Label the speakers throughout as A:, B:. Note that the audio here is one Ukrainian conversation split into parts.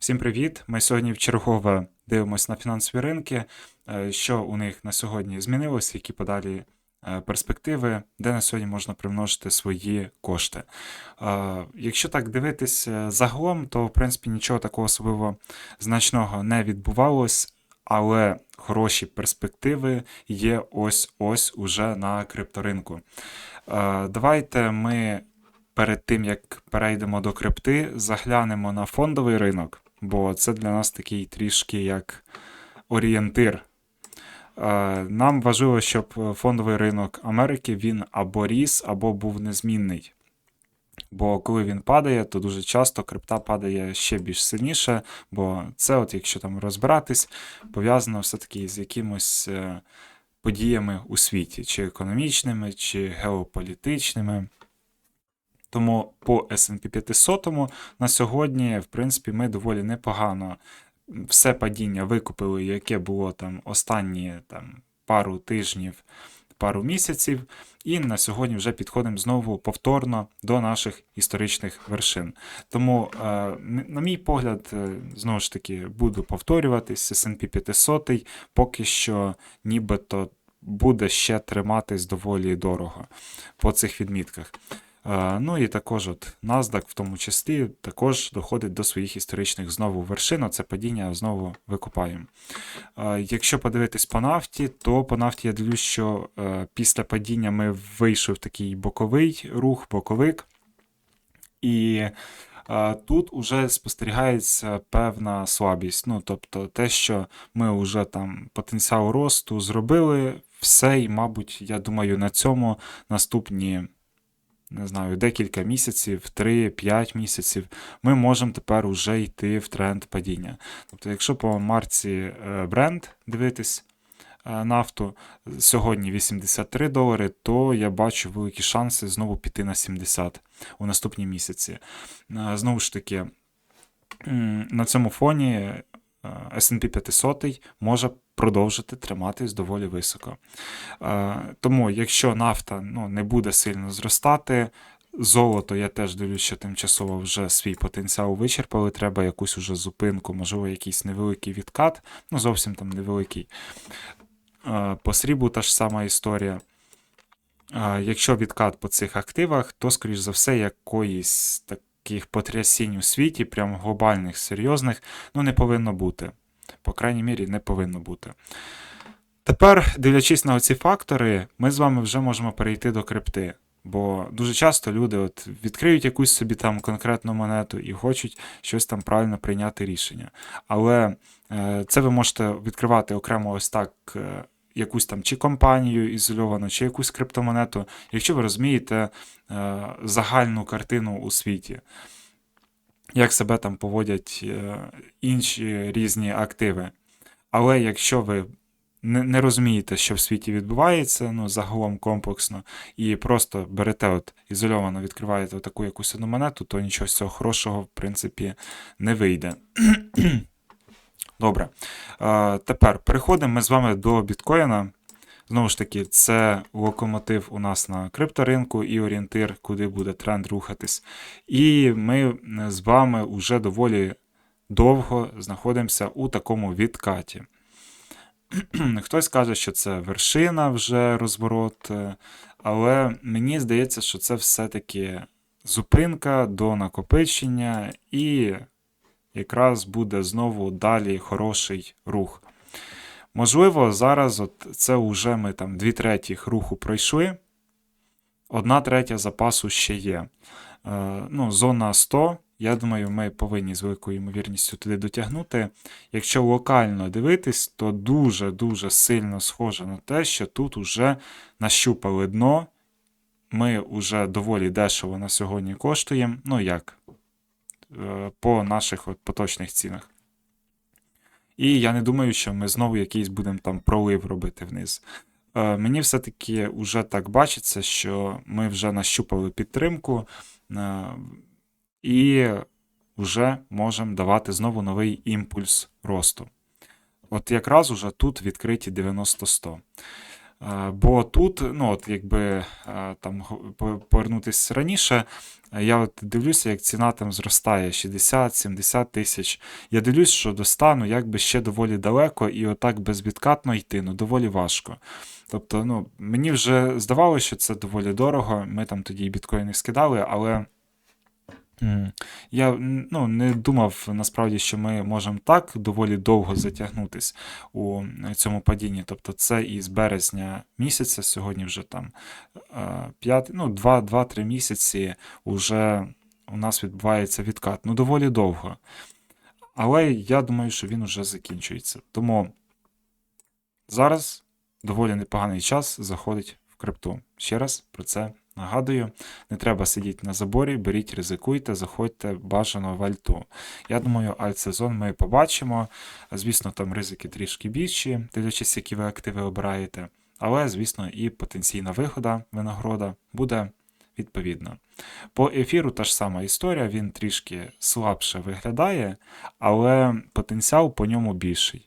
A: Всім привіт! Ми сьогодні вчергове дивимося на фінансові ринки, е, що у них на сьогодні змінилось, які подалі е, перспективи, де на сьогодні можна примножити свої кошти. Е, Якщо так дивитися загалом, то в принципі нічого такого особливо значного не відбувалось, але хороші перспективи є ось-ось уже на крипторинку. Давайте ми перед тим, як перейдемо до крипти, заглянемо на фондовий ринок, бо це для нас такий трішки як орієнтир. Е, Нам важливо, щоб фондовий ринок Америки він або ріс, або був незмінний. Бо коли він падає, то дуже часто крипта падає ще більш сильніше, бо це, от якщо там розбиратись, пов'язано все-таки з якимось е, подіями у світі, чи економічними, чи геополітичними. Тому по S&P 500 на сьогодні, в принципі, ми доволі непогано все падіння викупили, яке було там останні там, пару тижнів, пару місяців, і на сьогодні вже підходимо знову повторно до наших історичних вершин. Тому, е, на мій погляд, е, знову ж таки, буду повторюватись, S&P 500 поки що нібито буде ще триматись доволі дорого по цих відмітках. Е, Ну і також от NASDAQ в тому числі також доходить до своїх історичних знову вершин, це падіння знову викупаємо. Е, Якщо подивитись по нафті, то по нафті я дивлюсь, що е, після падіння ми вийшов такий боковий рух, боковик. І тут уже спостерігається певна слабість. Ну, тобто те, що ми вже там потенціал росту зробили, все, і, мабуть, я думаю, на цьому наступні не знаю, декілька місяців, 3-5 місяців, ми можемо тепер уже йти в тренд падіння. Тобто, якщо по марці е, бренд дивитись е, нафту, сьогодні 83 долари, то я бачу великі шанси знову піти на 70 у наступні місяці. Е, Знову ж таки, на цьому фоні S&P 500 може продовжити триматись доволі високо. Е, Тому, якщо нафта ну, не буде сильно зростати, золото я теж дивлюсь, що тимчасово вже свій потенціал вичерпали, треба якусь уже зупинку, можливо, якийсь невеликий відкат, ну зовсім там невеликий. Е, По сріблу та ж сама історія. Е, Якщо відкат по цих активах, то, скоріш за все, якоїсь таких потрясінь у світі, прям глобальних, серйозних, ну не повинно бути. По крайній мірі, не повинно бути. Тепер, дивлячись на оці фактори, ми з вами вже можемо перейти до крипти. Бо дуже часто люди от відкриють якусь собі там конкретну монету і хочуть щось там правильно прийняти рішення. Але е, це ви можете відкривати окремо ось так е, якусь там чи компанію ізольовану, чи якусь криптомонету, якщо ви розумієте е, загальну картину у світі, як себе там поводять е, інші різні активи. Але якщо ви не, не розумієте, що в світі відбувається, ну, загалом комплексно, і просто берете от ізольовано, відкриваєте таку якусь одну монету, то нічого з цього хорошого, в принципі, не вийде. Добре. Е, тепер переходимо ми з вами до біткоїна. Знову ж таки, це локомотив у нас на крипторинку і орієнтир, куди буде тренд рухатись. І ми з вами вже доволі довго знаходимося у такому відкаті. Хтось каже, що це вершина вже розворот, е, але мені здається, що це все-таки зупинка до накопичення, і якраз буде знову далі хороший рух. Можливо, зараз от це вже ми там дві третіх руху пройшли, одна третя запасу ще є. Е, ну, зона 100, я думаю, ми повинні з великою ймовірністю туди дотягнути. Якщо локально дивитись, то дуже-дуже сильно схоже на те, що тут уже нащупали дно. Ми вже доволі дешево на сьогодні коштуємо. Ну як? Е, По наших от поточних цінах. І я не думаю, що ми знову якийсь будемо там пролив робити вниз. Е, Мені все-таки вже так бачиться, що ми вже нащупали підтримку е, і вже можемо давати знову новий імпульс росту. От якраз уже тут відкриті 90-100. Бо тут, ну от якби там повернутися раніше, я от дивлюся, як ціна там зростає 60-70 тисяч. Я дивлюсь, що до стану якби ще доволі далеко, і отак безвідкатно йти, ну доволі важко. Тобто, ну, мені вже здавалося, що це доволі дорого. Ми там тоді і біткоїни скидали, але. м, Я ну, не думав насправді, що ми можемо так доволі довго затягнутись у е, цьому падінні. Тобто це із березня місяця, сьогодні вже там 5, ну, 2-3 місяці вже у нас відбувається відкат. Ну, доволі довго. Але я думаю, що він уже закінчується. Тому зараз доволі непоганий час заходить в крипту. Ще раз про це нагадую. Не треба сидіти на заборі, беріть, ризикуйте, заходьте бажано в альту. Я думаю, альт-сезон ми побачимо. Звісно, там ризики трішки більші, дивлячись, які ви активи обираєте. Але, звісно, і потенційна вигода, винагорода буде відповідна. По ефіру та ж сама історія, він трішки слабше виглядає, але потенціал по ньому більший.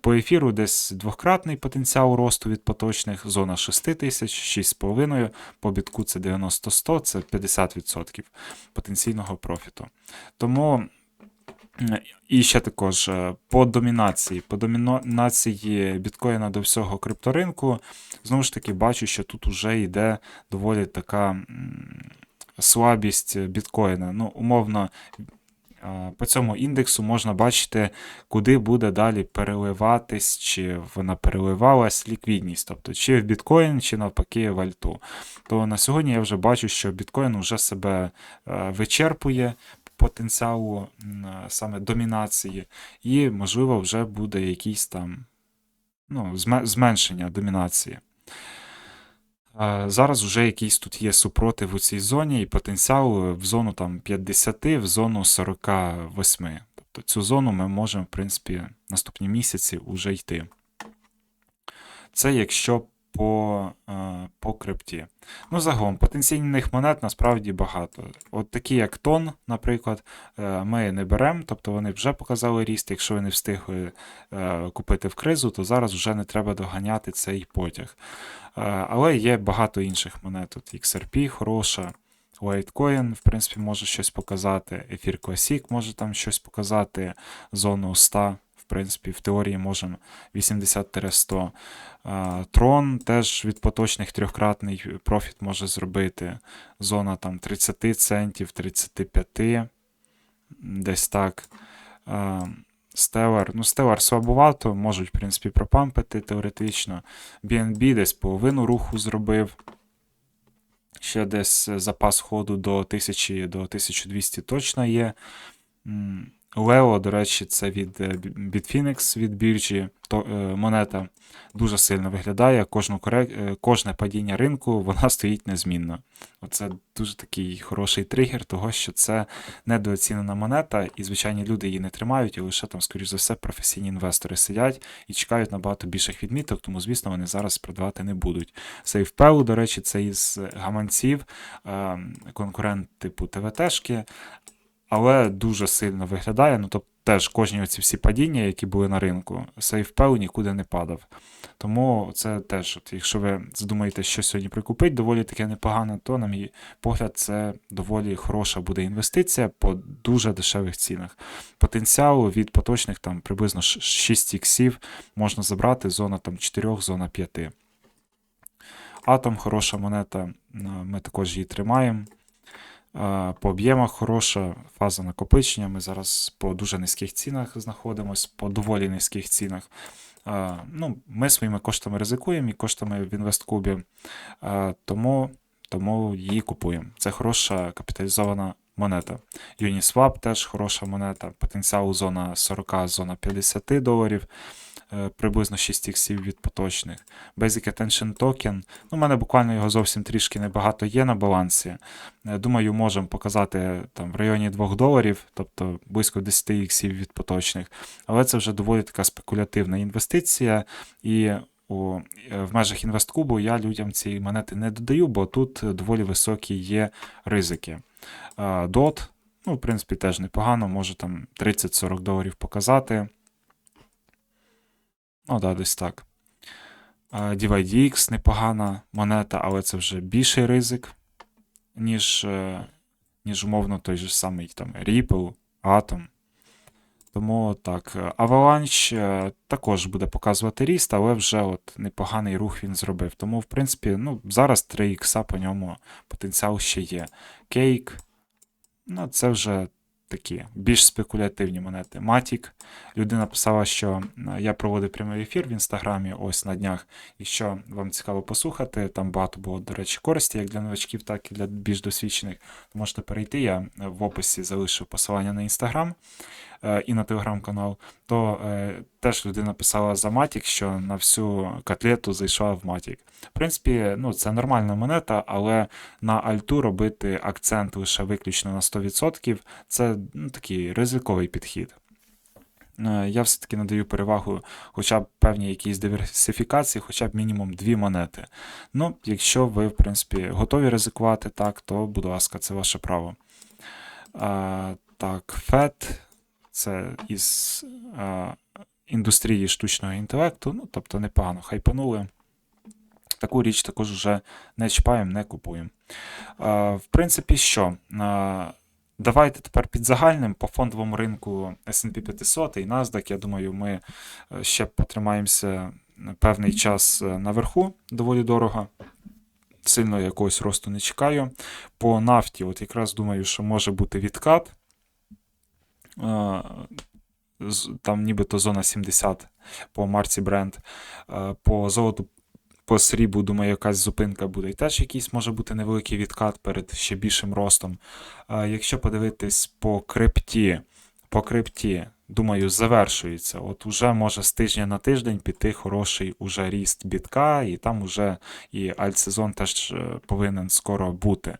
A: По ефіру десь двократний потенціал росту від поточних, зона 6 тисяч, 6,5, по бітку це 90-100, це 50% потенційного профіту. Тому і ще також е, по домінації, по домінації біткоїна до всього крипторинку, знову ж таки, бачу, що тут вже йде доволі така слабість біткоїна. Ну, умовно, по цьому індексу можна бачити, куди буде далі переливатись, чи вона переливалась ліквідність, тобто чи в біткоін, чи навпаки в альту. То на сьогодні я вже бачу, що біткоін вже себе е, вичерпує потенціалу саме домінації, і, можливо, вже буде якийсь там ну, зменшення домінації. Зараз вже якийсь тут є супротив у цій зоні, і потенціал в зону там 50, в зону 48. Тобто цю зону ми можемо, в принципі, наступні місяці вже йти. Це якщо по, е, по крипті. Ну, загалом, потенційних монет насправді багато. От такі, як тон, наприклад, е, ми не беремо, тобто вони вже показали ріст. Якщо ви не встигли е, купити в кризу, то зараз вже не треба доганяти цей потяг. Але є багато інших монет. Тут XRP хороша, Litecoin, в принципі, може щось показати. Ефір Classic може там щось показати. Зону 100, в принципі, в теорії можемо 80-100. Е, Трон теж від поточних трьохкратний профіт може зробити. Зона там 30 центів, 35, десь так. Е, ну, Stellar слабовато, можуть, в принципі, пропампити теоретично. BNB десь половину руху зробив. Ще десь запас ходу до 1000 до 1200 точно є. Leo, до речі, це від е, Bitfinex, від біржі то, е, монета дуже сильно виглядає. Кожну е, Кожне падіння ринку вона стоїть незмінно. Оце дуже такий хороший тригер, того що це недооцінена монета, і звичайні люди її не тримають, і лише там, скоріш за все, професійні інвестори сидять і чекають набагато більших відміток, тому, звісно, вони зараз продавати не будуть. SafePel, до речі, це із гаманців, е, конкурент типу ТВТшки, але дуже сильно виглядає. Ну, тобто теж кожні оці всі падіння, які були на ринку, SafePel нікуди не падав. Тому це теж, от, якщо ви задумаєте, що сьогодні прикупити, доволі таке непогане, то, на мій погляд, це доволі хороша буде інвестиція по дуже дешевих цінах. Потенціал від поточних там приблизно 6 іксів можна забрати, зона там 4, зона 5. Атом хороша монета, ми також її тримаємо. По об'ємах хороша фаза накопичення. Ми зараз по дуже низьких цінах знаходимося, по доволі низьких цінах. Ну, ми своїми коштами ризикуємо і коштами в інвестклубі, е, тому, тому її купуємо. Це хороша капіталізована монета. Uniswap теж хороша монета. Потенціал зона 40, зона 50 доларів. Е, Приблизно 6 іксів від поточних. Basic Attention Token. Ну, у мене буквально його зовсім трішки небагато є на балансі. Е, Думаю, можемо показати там в районі 2 доларів, тобто близько 10 іксів від поточних. Але це вже доволі така спекулятивна інвестиція, і у, е, в межах інвесткубу я людям ці монети не додаю, бо тут доволі високі є ризики. DOT, ну, в принципі, теж непогано, може там 30-40 доларів показати. Ну, да, десь так. DYDX непогана монета, але це вже більший ризик, ніж, е, ніж умовно той же самий там Ripple, Atom. Тому так, Avalanche е, також буде показувати ріст, але вже от непоганий рух він зробив. Тому, в принципі, ну, зараз 3 ікса по ньому потенціал ще є. Cake, ну, це вже такі більш спекулятивні монети. Matic. Людина писала, що я проводив прямий ефір в інстаграмі ось на днях. Якщо вам цікаво послухати, там багато було, до речі, користі як для новачків, так і для більш досвідчених, то можете перейти. Я е, в описі залишив посилання на інстаграм е, і на телеграм-канал. То е, теж людина писала за Matic, що на всю котлету зайшла в Matic. В принципі, ну, це нормальна монета, але на альту робити акцент лише виключно на 100% це ну, такий ризиковий підхід. Е, Я все-таки надаю перевагу хоча б певній якійсь диверсифікації, хоча б мінімум дві монети. Ну, якщо ви, в принципі, готові ризикувати так, то, будь ласка, це ваше право. А, так, FED це із а, індустрії штучного інтелекту, ну, тобто непогано хайпанули. Таку річ також вже не чіпаємо, не купуємо. В принципі, що? Давайте тепер під загальним по фондовому ринку S&P 500 і NASDAQ, я думаю, ми е, ще потримаємося певний час е, наверху, доволі дорого. Сильно якогось росту не чекаю. По нафті, от якраз думаю, що може бути відкат. Там нібито зона 70 по марці бренд. Е, По золоту, по сріблу, думаю, якась зупинка буде. І теж якийсь може бути невеликий відкат перед ще більшим ростом. Е, Якщо подивитись по крипті, по крипті, думаю, завершується. От уже може з тижня на тиждень піти хороший уже ріст бітка, і там уже і альтсезон теж е, повинен скоро бути.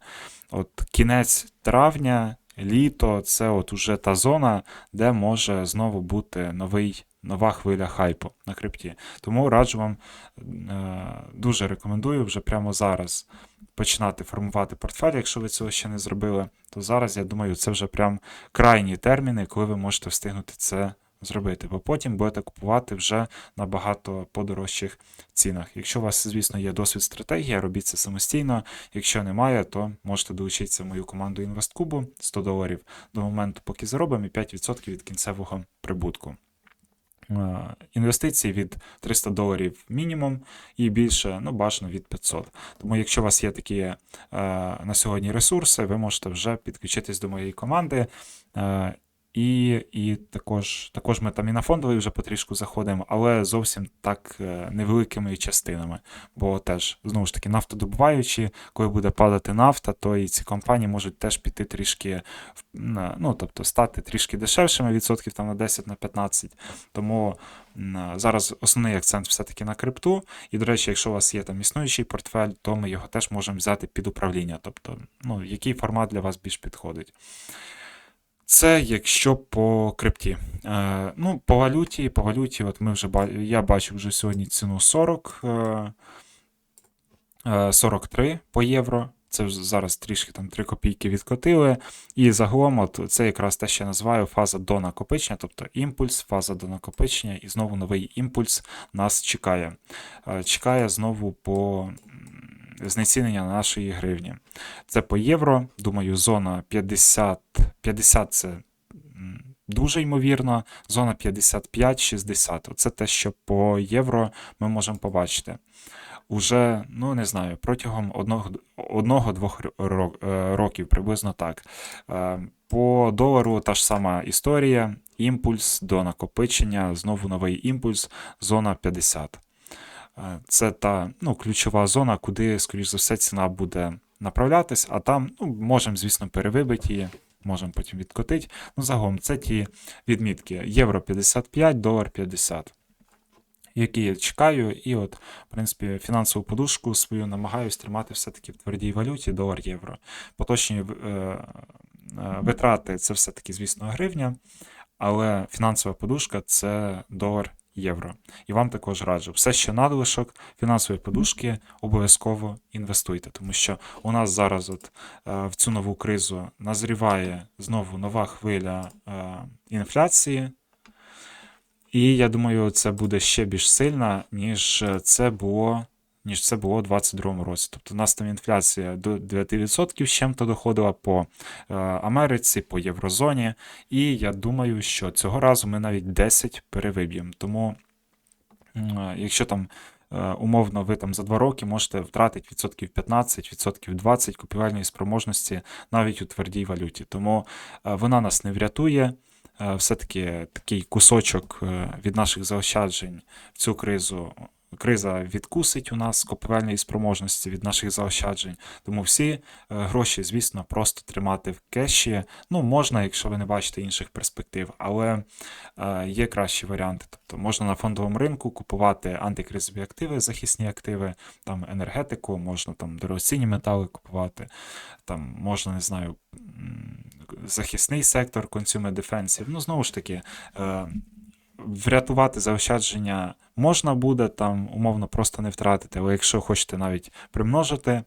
A: От кінець травня, літо це от уже та зона, де може знову бути новий, нова хвиля хайпу на крипті. Тому раджу вам е, дуже рекомендую вже прямо зараз починати формувати портфель, якщо ви цього ще не зробили, то зараз, я думаю, це вже прям крайні терміни, коли ви можете встигнути це зробити. Бо потім будете купувати вже на багато подорожчих цінах. Якщо у вас, звісно, є досвід стратегія, робіть це самостійно. Якщо немає, то можете долучитися в мою команду інвесткубу 100 доларів до моменту, поки заробимо, і 5% від кінцевого прибутку. Е, Інвестиції від 300 доларів мінімум і більше, ну, бажано від 500. Тому, якщо у вас є такі е, на сьогодні ресурси, ви можете вже підключитись до моєї команди. Е, і, і також, також ми там і на фондовий вже потрішку заходимо, але зовсім так е, невеликими частинами. Бо теж, знову ж таки, нафтодобуваючі, коли буде падати нафта, то і ці компанії можуть теж піти трішки, ну, тобто стати трішки дешевшими, відсотків там на 10 на 15. Тому зараз основний акцент все-таки на крипту. І, до речі, якщо у вас є там існуючий портфель, то ми його теж можемо взяти під управління. Тобто, ну, який формат для вас більш підходить. Це якщо по крипті. Е, ну, по валюті, по валюті, от ми вже я бачу вже сьогодні ціну 40, е, е, 43 по євро. Це вже зараз трішки там 3 копійки відкотили. І загалом, от це якраз те, що я називаю фаза до накопичення, тобто імпульс, фаза до накопичення, і знову новий імпульс нас чекає. Е, Чекає знову по знецінення нашої гривні. Це по євро. Думаю, зона 50, 50 це дуже ймовірно. Зона 55-60. Це те, що по євро ми можемо побачити. Уже, ну не знаю, протягом одного- одного-двох ро- е, років, приблизно так. Е, По долару та ж сама історія. Імпульс до накопичення, знову новий імпульс, зона 50. Е, Це та ну, ключова зона, куди, скоріш за все, ціна буде направлятись, а там ну, можемо, звісно, перевибити її, можемо потім відкотити. Ну, загалом, це ті відмітки: євро 55, долар 50. Які я чекаю, і от, в принципі, фінансову подушку свою намагаюсь тримати все-таки в твердій валюті долар-євро. Поточні е, е, витрати це все-таки, звісно, гривня, але фінансова подушка це долар євро. І вам також раджу. Все, що надлишок фінансової подушки, обов'язково інвестуйте, тому що у нас зараз от, е, в цю нову кризу назріває знову нова хвиля е, інфляції. І я думаю, це буде ще більш сильно, ніж е, це було. Ніж це було у 2022 році. Тобто у нас там інфляція до 9% з чим-то доходила по е, Америці, по Єврозоні. І я думаю, що цього разу ми навіть 10 перевиб'ємо. Тому, е, якщо там е, умовно ви там за 2 роки можете втратити відсотків 15, відсотків 20 купівельної спроможності навіть у твердій валюті. Тому вона нас не врятує. Все-таки такий кусочок від наших заощаджень в цю кризу. Криза відкусить у нас купівельної спроможності від наших заощаджень. Тому всі е, гроші, звісно, просто тримати в кеші. Ну, можна, якщо ви не бачите інших перспектив, але е, є кращі варіанти. Тобто можна на фондовому ринку купувати антикризові активи, захисні активи, там енергетику, можна там дорогоцінні метали купувати, там можна, не знаю, захисний сектор consumer defensive. Ну, знову ж таки, е, врятувати заощадження можна буде, там умовно просто не втратити, але якщо хочете навіть примножити,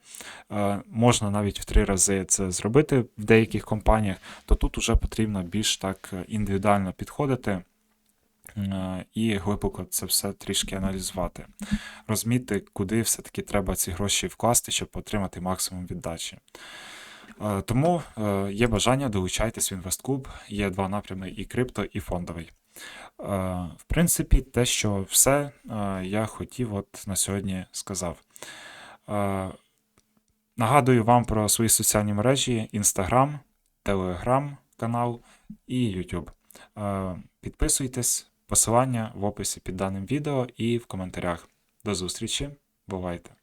A: е, можна навіть в три рази це зробити в деяких компаніях, то тут вже потрібно більш так індивідуально підходити. е, І глибоко це все трішки аналізувати, розуміти, куди все-таки треба ці гроші вкласти, щоб отримати максимум віддачі. Е, Тому є бажання, долучайтесь в інвестклуб. Є два напрями: і крипто, і фондовий. Е, В принципі, те, що все е, я хотів от на сьогодні сказав. Е, Нагадую вам про свої соціальні мережі: Instagram, Telegram канал і YouTube. Підписуйтесь, посилання в описі під даним відео і в коментарях. До зустрічі, бувайте!